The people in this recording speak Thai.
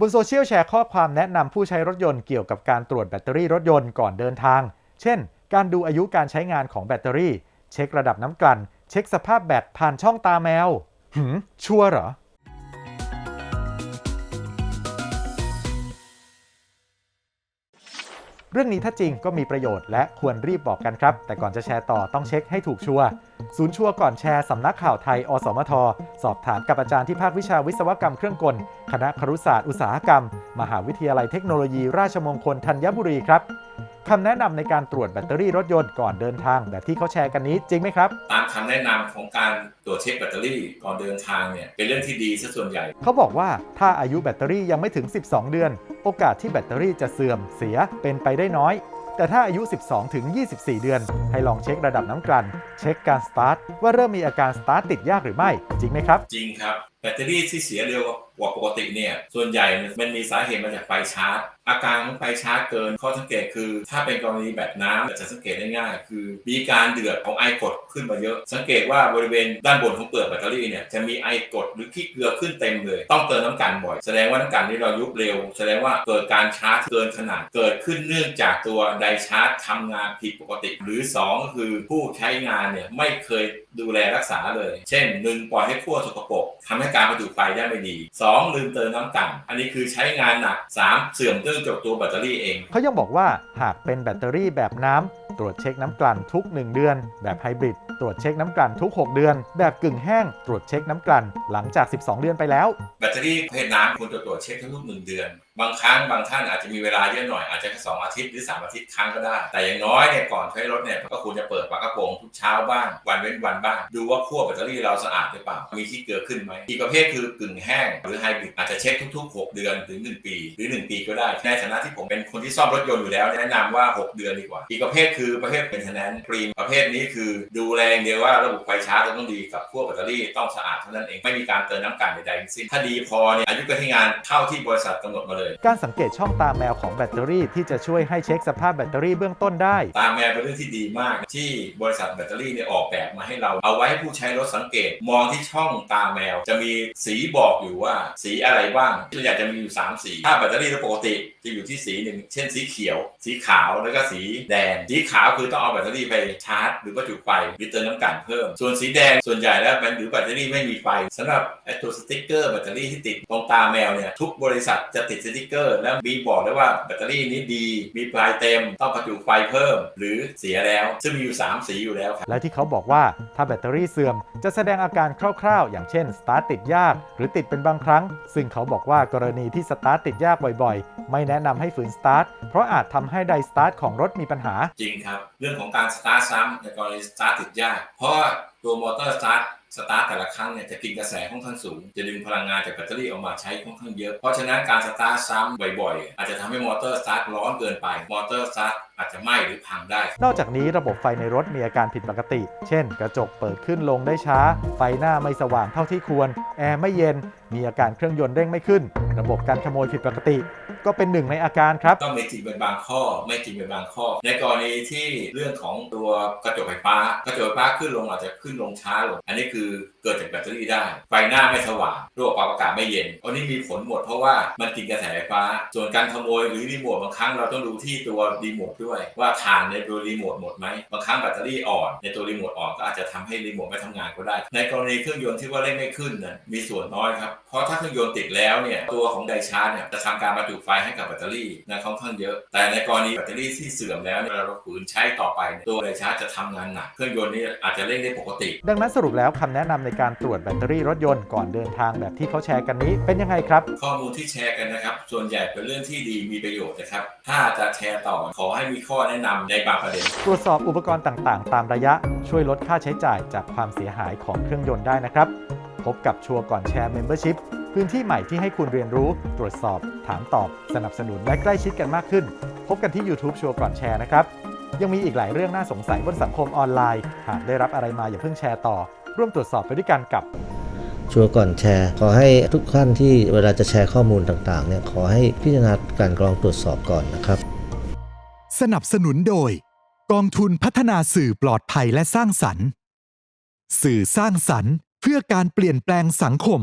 บนโซเชียลแชร์ข้อความแนะนำผู้ใช้รถยนต์เกี่ยวกับการตรวจแบตเตอรี่รถยนต์ก่อนเดินทาง เช่น การดูอายุการใช้งานของแบตเตอรี่ เช็คระดับน้ำกลั่น เช็คสภาพแบตผ่านช่องตาแมว หืม ชัวร์เหรอ เรื่องนี้ถ้าจริงก็มีประโยชน์และควรรีบบอกกันครับ แต่ก่อนจะแชร์ต่อต้องเช็คให้ถูกชัวร์ศูนย์ชัวร์ก่อนแชร์สำนักข่าวไทย อสมท สอบถามกับอาจารย์ที่ภาควิชาวิศวกรรมเครื่องกล คณะครุศาสตร์อุตสาหกรรม มหาวิทยาลัยเทคโนโลยีราชมงคลธัญบุรีครับ คำแนะนำในการตรวจแบตเตอรี่รถยนต์ก่อนเดินทางแบบที่เขาแชร์กันนี้จริงไหมครับ ตามคำแนะนำของการตรวจเช็คแบตเตอรี่ก่อนเดินทางเนี่ยเป็นเรื่องที่ดีซะส่วนใหญ่ เขาบอกว่าถ้าอายุแบตเตอรี่ยังไม่ถึง 12 เดือน โอกาสที่แบตเตอรี่จะเสื่อมเสียเป็นไปได้น้อย แต่ถ้าอายุ 12 ถึง 24 เดือน ให้ลองเช็คระดับน้ำกลั่น เช็คการสตาร์ทว่าเริ่มมีอาการสตาร์ทติดยากหรือไม่ จริงไหมครับ จริงครับแบตเตอรี่ที่เสียเร็วกว่าปกติเนี่ย ส่วนใหญ่มันมีสาเหตุมาจากไฟชาร์จ อาการของไฟชาร์จเกิน ข้อสังเกตคือ ถ้าเป็นกรณีแบบน้ำจะสังเกตได้ง่าย คือ มีการเดือดของไอกดขึ้นมาเยอะ สังเกตว่าบริเวณด้านบนของเปลือกแบตเตอรี่เนี่ยจะมีไอกดหรือขี้เกลือขึ้นเต็มเลย ต้องเติมน้ำกันบ่อย แสดงว่าน้ำกันนี้เรายุบเร็ว แสดงว่าเกิดการชาร์จเกินขนาด เกิดขึ้นเนื่องจากตัวไดชาร์จทำงานผิดปกติ หรือสองคือผู้ใช้งานเนี่ยไม่เคย ดูแลรักษาเลย เช่นหนึ่งปล่อยให้ขั้วสกปรกทำให้การประจุไฟได้ไม่ดี 2. ลืมเติมน้ำกันอันนี้คือใช้งานหนัก 3. เสื่อมเนื่องจากตัวแบตเตอรี่เอง เขายังบอกว่าหากเป็นแบตเตอรี่แบบน้ำตรวจเช็คน้ำกลั่นทุก 1 เดือน แบบไฮบริดตรวจเช็คน้ำกลั่นทุก 6 เดือน แบบกึ่งแห้ง ตรวจเช็คน้ำกลั่นหลังจาก 12 เดือนไปแล้ว แบตเตอรี่ประเภทน้ำควรจะตรวจเช็คทุกๆหนึ่งเดือน บางครั้งบางท่านอาจจะมีเวลาเยอะหน่อยอาจจะแค่สองอาทิตย์หรือสามอาทิตย์ครั้งก็ได้ แต่อย่างน้อยเนี่ยก่อนใช้รถเนี่ยก็ควรจะเปิดฝากระโปรงทุก เช้าบ้าง วันเว้นวันบ้าง ดูว่าขั้วแบตเตอรี่เราสะอาดหรือเปล่า มีขี้เกลือขึ้นไหม อีกประเภทคือกึ่งแห้ง หรือไฮบริดอาจจะเช็คทุกๆ 6 เดือนถึง 1 ปี หรือ 1 ปีก็ได้ ในฐานะที่ผมเป็นคนที่ซ่อมรถยนต์อยู่แล้ว แนะนำว่า 6 เดือนดีกว่า อีกประเภทคือประเภทเป็นทนนครีมประเภทนี้คือดูแลอย่างเดียวว่าระบบไฟชาร์จเราต้องดีกับขั้วแบตเตอรี่ต้องสะอาดเท่านั้นเองไม่มีการเติมน้ำกันใดๆทั้งสิ้นถ้าดีพอเนี่ยอายุการใช้งานเท่าที่บริษัทกำหนดมาเลย การสังเกตช่องตาแมวของแบตเตอรี่ที่จะช่วยให้เช็คสภาพแบตเตอรี่เบื้องต้นได้ ตาแมวเป็นเรื่องที่ดีมากที่บริษัทแบตเตอรี่เนี่ยออกแบบมาให้เรา เอาไว้ให้ผู้ใช้รถสังเกต มองที่ช่องตาแมว จะมีสีบอกอยู่ว่าสีอะไรบ้างส่วนใหญ่จะมีอยู่ 3 สี ถ้าแบตเตอรี่ปกติจะอยู่ที่สีหนึ่งเช่นสีเขียว สีขาวแล้วก็สีแดง สีขาวคือต้องเอาแบตเตอรี่ไปชาร์จ หรือประจุไฟหรือเติมน้ำกันเพิ่ม ส่วนสีแดงส่วนใหญ่แล้วเป็นหรือแบตเตอรี่ไม่มีไฟสำหรับไอตัวสติ๊กเกอร์แบตเตอรี่ที่ติดตรงตาแมวเนี่ยทุกบริษัทจะติดสติ๊กเกอร์ แล้วมีบอกเลยว่าแบตเตอรี่นี้ดี มีปลายเต็มต้องประจุไฟเพิ่ม หรือเสียแล้ว ซึ่งมีอยู่ 3 สีอยู่แล้วและที่เขาบอกว่าถ้าแบตเตอรี่เสื่อมจะแสดงอาการคร่าวๆ อย่างเช่นสตาร์ทติดยาก หรือติดเป็นบางครั้ง ซึ่งเขาบอกว่ากรณีที่สตาร์ทติดยากบ่อยๆ ไม่แนะนำให้ฝืนสตาร์ทเพราะอาจทำให้ไดสตาร์ทของรถมีปัญหา จริงครับ เรื่องของการสตาร์ทซ้ำในกรณีสตาร์ทติดยาก เพราะตัวมอเตอร์สตาร์ท สตาร์ทแต่ละครั้งเนี่ยจะกินกระแสค่อนข้างสูง จะดึงพลังงานจากแบตเตอรี่ออกมาใช้ค่อนข้างเยอะ เพราะฉะนั้นการสตาร์ทซ้ำบ่อยๆ อาจจะทำให้มอเตอร์สตาร์ทร้อนเกินไป มอเตอร์สตาร์ทอาจจะไหม้หรือพังได้ นอกจากนี้ระบบไฟในรถมีอาการผิดปกติ เช่น กระจกเปิดขึ้นลงได้ช้า ไฟหน้าไม่สว่างเท่าที่ควร แอร์ไม่เย็น มีอาการเครื่องยนต์เร่งไม่ขึ้น ระบบการขโมยผิดปกติ ก็เป็นหนึ่งในอาการครับ ต้องมีจริงเป็นบางข้อไม่จริงเป็นบางข้อ ในกรณีที่เรื่องของตัวกระจกไฟฟ้ากระจกไฟฟ้าขึ้นลงอาจจะขึ้นลงช้าลงอันนี้คือเกิดจากแบตเตอรี่ได้ ไฟหน้าไม่สว่างระบบปรับอากาศไม่เย็นอันนี้มีผลหมดเพราะว่ามันกินกระแสไฟฟ้า ส่วนการขโมยหรือรีโมทบางครั้งเราต้องดูที่ตัวรีโมทด้วยว่าทานในตัวรีโมทหมดไหมบางครั้งแบตเตอรี่อ่อนในตัวรีโมทอ่อนก็อาจจะทำให้รีโมทไม่ทำงานก็ได้ ในกรณีเครื่องยนต์ที่ว่าเร่งไม่ขึ้นนะมีส่วนน้อยครับเพราะถ้าเครื่องยนต์ติดแล้วเนี่ยตัวของไดชาร์จเนี่ยจะทำการประจุไฟให้กับแบตเตอรี่นะค่อนข้างเยอะ แต่ในกรณีแบตเตอรี่ที่เสื่อมแล้วเนี่ยเวลาเราฝืนใช้ต่อไปเนี่ยตัวไดชาร์จจะทำงานหนักเครื่องยนต์นี่อาจจะเร่งได้ปกติ ดังนั้นสรุปแล้วคำแนะนำในการตรวจแบตเตอรี่รถยนต์ก่อนเดินทางแบบที่เขาแชร์กันนี้เป็นยังไงครับ ข้อมูลที่แชร์กันนะครับ ส่วนใหญ่เป็นเรื่องที่ดีมีประโยชน์นะครับ ถ้าจะแชร์ต่อขอให้มีข้อแนะนำในบางประเด็น ตรวจสอบอุปกรณ์ต่างๆ ตามระยะช่วยลดค่าใช้จ่ายจากความเสียหายของเครื่องยนต์ได้นะครับ พบกับชัวร์ก่อนแชร์ Membership พื้นที่ใหม่ที่ให้คุณเรียนรู้ ตรวจสอบ ถามตอบ สนับสนุนและใกล้ชิดกันมากขึ้น พบกันที่ YouTube ชัวร์ก่อนแชร์นะครับ ยังมีอีกหลายเรื่องน่าสงสัยบนสังคมออนไลน์ หากได้รับอะไรมาอย่าเพิ่งแชร์ต่อ ร่วมตรวจสอบไปด้วยกันกับชัวร์ก่อนแชร์ ขอให้ทุกท่านที่เวลาจะแชร์ข้อมูลต่างๆเนี่ยขอให้พิจารณากลั่นกรองตรวจสอบก่อนนะครับ สนับสนุนโดย กองทุนพัฒนาสื่อปลอดภัยและสร้างสรรค์ สื่อสร้างสรรค์ เพื่อการเปลี่ยนแปลงสังคม